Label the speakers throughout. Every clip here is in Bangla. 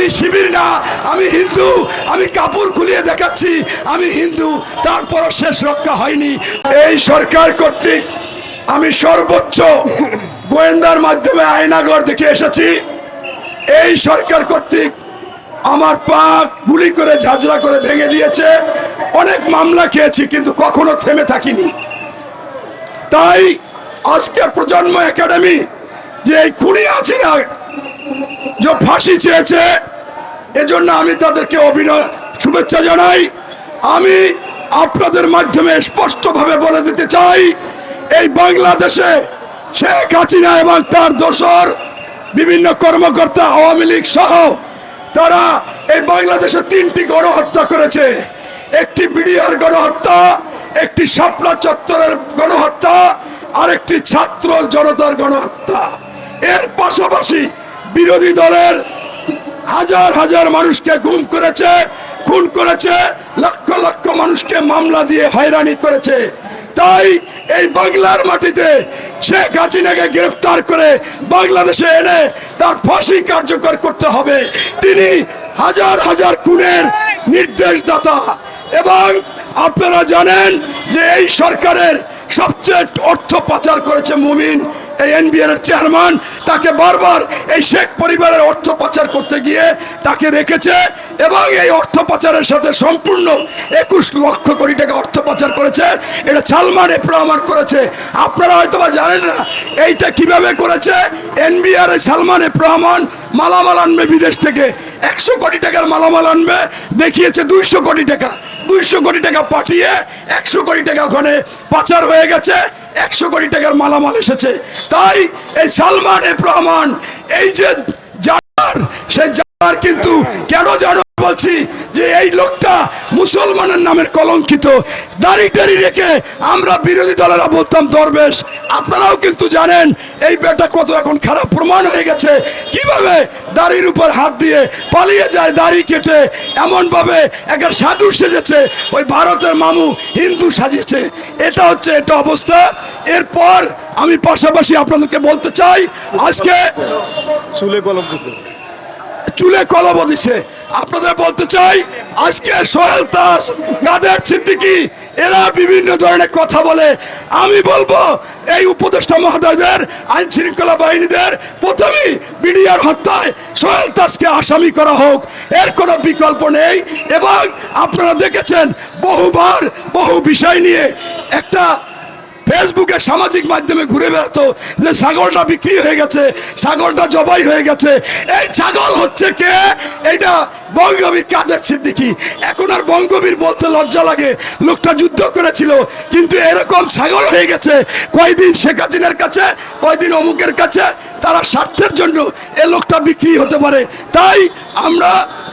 Speaker 1: আমি শিবির না, আমি হিন্দু, আমি কাপড় খুলিয়ে দেখাচ্ছি, আমি হিন্দু, তারপরও শেষ রক্ষা হয়নি। এই সরকার কর্তৃক আমি সর্বোচ্চ গোয়েন্দার মাধ্যমে আয়নাগর দেখে এসেছি। এই সরকার কর্তৃক আমার পা গুলি করে ঝাঁঝরা করে ভেঙে দিয়েছে। অনেক মামলা খেয়েছি, কিন্তু কখনো থেমে থাকিনি। তাই আজকের প্রজন্ম একাডেমি যে এই খুনি আছে না, যে ফাঁসি চেয়েছে এজন্য আমি তাদেরকে অভিনয় শুভেচ্ছা জানাই। আমি আপনাদের মাধ্যমে স্পষ্টভাবে বলে দিতে চাই, এই বাংলাদেশে শেখ হাসিনা এবং তার দোসর বিভিন্ন কর্মকর্তা আওয়ামী লীগ সহ তারা এই বাংলাদেশে তিনটি গণহত্যা করেছে। একটি বিডিআর গণহত্যা, একটি শাপলা চত্বরের গণহত্যা আর একটি ছাত্র জনতার গণহত্যা। এর পাশাপাশি বিরোধী দলের হাজার হাজার মানুষকে গুম করেছে, খুন করেছে, লক্ষ লক্ষ মানুষকে মামলা দিয়ে হয়রানি করেছে। তাই এই বাংলার মাটিতে শেখ হাসিনাকে গ্রেফতার করে বাংলাদেশে এনে তার ফাঁসি কার্যকর করতে হবে। তিনি হাজার হাজার খুনের নির্দেশদাতা। এবং আপনারা জানেন যে এই সরকারের সবচেয়ে অর্থ পাচার করেছে মুমিন এই এনবিআর এর চেয়ারম্যান তাকে বারবার এই শেখ পরিবারের অর্থ পাচার করতে গিয়ে তাকে রেখেছে এবং এই অর্থ পাচারের সাথে সম্পূর্ণ একুশ লক্ষ কোটি টাকা অর্থ পাচার করেছে। এটা সালমান আমার করেছে। আপনারা হয়তো বা জানেন না, এইটা কীভাবে করেছে? এনবিআর সালমান প্রমাণ মালামাল আনবে বিদেশ থেকে। একশো কোটি টাকার মালামাল আনবে, দেখিয়েছে দুইশো কোটি টাকা। দুইশো কোটি টাকা পাঠিয়ে একশো কোটি টাকা ওখানে পাচার হয়ে গেছে, একশো কোটি টাকার মালামাল এসেছে। তাই এই সালমান এ প্রমাণ, এই যে যার সে যার কিন্তু কেন জানো বলছি যে এই লোকটা মুসলমানের নামের কলঙ্কিত দাড়ি টাড়ি রেখে আমরা বিরোধী দলেরা বলতাম দরবেশ। আপনারাও কিন্তু জানেন এই বেটা কত এখন খারাপ প্রমাণ হয়ে গেছে। কীভাবে দাড়ির উপর হাত দিয়ে পালিয়ে যায় দাড়ি কেটে এমন ভাবে একটা সাধু সেজেছে ওই ভারতের মামু হিন্দু সাজিয়েছে। এটা হচ্ছে এটা অবস্থা। এরপর আমি পাশাপাশি আপনাদেরকে বলতে চাই আজকে
Speaker 2: চুলে কলম দিছে।
Speaker 1: চুলে কলম দিছে। আপনাদের বলতে চাই, আজকে সোহেল দাস কাদের সিদ্দিকি, এরা বিভিন্ন ধরনের কথা বলে। আমি বলব, এই উপদেষ্টা মহোদয়দের, আইন শৃঙ্খলা বাহিনীদের, প্রথমেই বিডিআর হত্যায় সোহেল দাসকে আসামি করা হোক। এর কোনো বিকল্প নেই এবং আপনারা দেখেছেন বহুবার বহু বিষয় নিয়ে একটা ফেসবুকে সামাজিক মাধ্যমে ঘুরে বেড়াতো যে ছাগলটা বিক্রি হয়ে গেছে, ছাগলটা জবাই হয়ে গেছে। এই ছাগল হচ্ছে কে? এইটা বঙ্গবীর কাদের সিদ্দিকি? এখন আর বঙ্গবীর বলতে লজ্জা লাগে। লোকটা যুদ্ধ করেছিল, কিন্তু এরকম ছাগল হয়ে গেছে, কয়দিন শেখ হাসিনার কাছে, কয়দিন অমুকের কাছে, তারা স্বার্থের জন্য এ লোকটা বিক্রি হতে পারে। তাই আমরা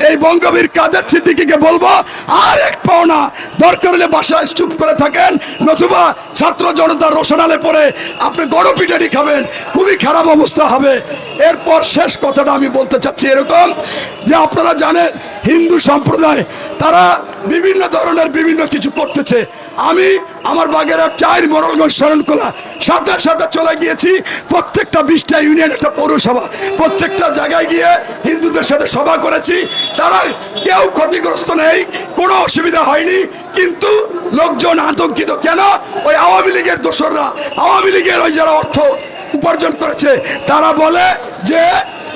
Speaker 1: এই বঙ্গবীর কাদের সিদ্দিকিকে বলব, আর এক পাওনা দরকার হলে বাসায় চুপ করে থাকেন, নতুবা ছাত্র জনতা জনতার রোশনালে পরে আপনি গণপিটারি খাবেন, খুবই খারাপ অবস্থা হবে। এরপর শেষ কথাটা আমি বলতে চাচ্ছি এরকম যে আপনারা জানেন, হিন্দু সম্প্রদায়, তারা বিভিন্ন ধরনের বিভিন্ন কিছু করতেছে। আমি আমার বাগের চার মরলগঞ্জ শরণকোলা সাথে সাথে চলে গিয়েছি। প্রত্যেকটা বিশটা ইউনিয়ন, একটা পৌরসভা। প্রত্যেকটা জায়গায় গিয়ে হিন্দুদের সাথে সভা করেছি। তারা কেউ ক্ষতিগ্রস্ত নেই, কোনো অসুবিধা হয়নি, কিন্তু লোকজন আতঙ্কিত। কেন? ওই আওয়ামী লীগের দোসররা, আওয়ামী লীগের ওই যারা অর্থ উপার্জন করেছে, তারা বলে যে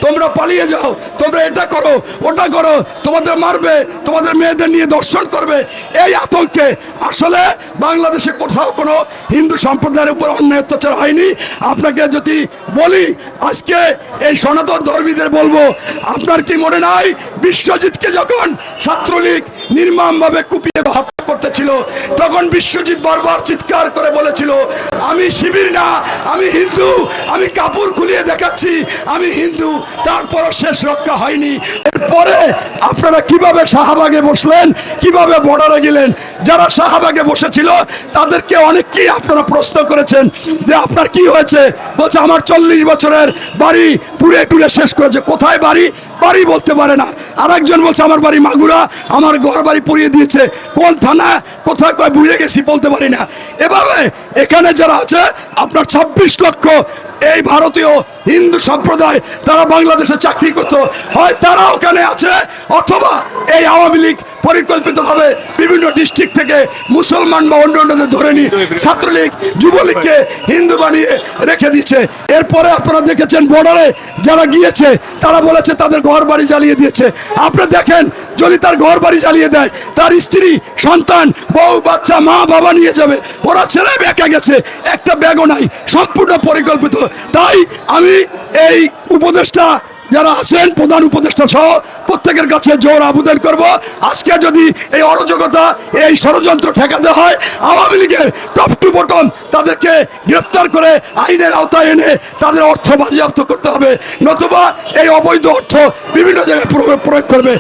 Speaker 1: তোমরা পালিয়ে যাও, তোমরা এটা করো, ওটা করো, তোমাদের মারবে, তোমাদের মেয়েদের নিয়ে দর্শন করবে। এই আতঙ্কে আসলে বাংলাদেশে কোথাও কোনো হিন্দু সম্প্রদায়ের উপর অন্যায় অত্যাচার হয়নি। আপনাকে যদি বলি, আজকে এই সনাতন ধর্মীদের বলব, আপনার কি মনে নাই? বিশ্বজিৎকে যখন ছাত্রলীগ নির্মমভাবে কুপিয়ে করতেছিল, তখন বিশ্বজিৎ বারবার চিৎকার করে বলেছিল, আমি শিবির না, আমি হিন্দু, আমি কাপড় খুলিয়ে দেখাচ্ছি, আমি হিন্দু, তারপরও শেষ রক্ষা হয়নি। এরপরে আপনারা কীভাবে শাহবাগে বসলেন, কীভাবে বর্ডারে গেলেন? যারা শাহবাগে বসেছিল, তাদেরকে অনেককেই আপনারা প্রশ্ন করেছেন যে, আপনার কি হয়েছে? বলছে, আমার চল্লিশ বছরের বাড়ি পুড়ে টুড়ে শেষ করেছে। কোথায় বাড়ি? বাড়ি বলতে পারে না। আরেকজন বলছে, আমার বাড়ি মাগুরা, আমার ঘর বাড়ি পুড়িয়ে দিয়েছে। কোন থানা, কোথায় কয় বুঝে গেছি, বলতে পারি না। এভাবে এখানে যারা আছে, আপনার ছাব্বিশ লক্ষ এই ভারতীয় হিন্দু সম্প্রদায়, তারা বাংলাদেশে চাকরি করতো। হয় তারা ওখানে আছে, অথবা এই আওয়ামী লীগ পরিকল্পিতভাবে বিভিন্ন ডিস্ট্রিক্ট থেকে মুসলমান বা অন্য অন্যদের ধরে নিয়ে ছাত্রলীগ, যুবলীগকে হিন্দু বানিয়ে রেখে দিচ্ছে এরপরে আপনারা দেখেছেন বর্ডারে যারা গিয়েছে, তারা বলেছে তাদের ঘর বাড়ি জ্বালিয়ে দিয়েছে। আপনি দেখেন, যদি তার ঘর বাড়ি জ্বালিয়ে দেয়, তার স্ত্রী, সন্তান, বউ, বাচ্চা, মা, বাবা নিয়ে যাবে। ওরা ছেলে বেঁকে গেছে। একটা ব্যাগও নাই, সম্পূর্ণ পরিকল্পিত। তাই আমি এই উপদেশটা যারা আছেন প্রধান উপদেষ্টা সহ প্রত্যেকের কাছে জোর আবেদন করব। আজকে যদি এই অরাজকতা, এই ষড়যন্ত্র ঠেকাতে হয়, আওয়ামী লীগের টপ টু বটম তাদেরকে গ্রেপ্তার করে আইনের আওতায় এনে তাদের অর্থ বাজেয়াপ্ত করতে হবে। নতুবা এই অবৈধ অর্থ বিভিন্ন জায়গায় প্রয়োগ প্রয়োগ করবে।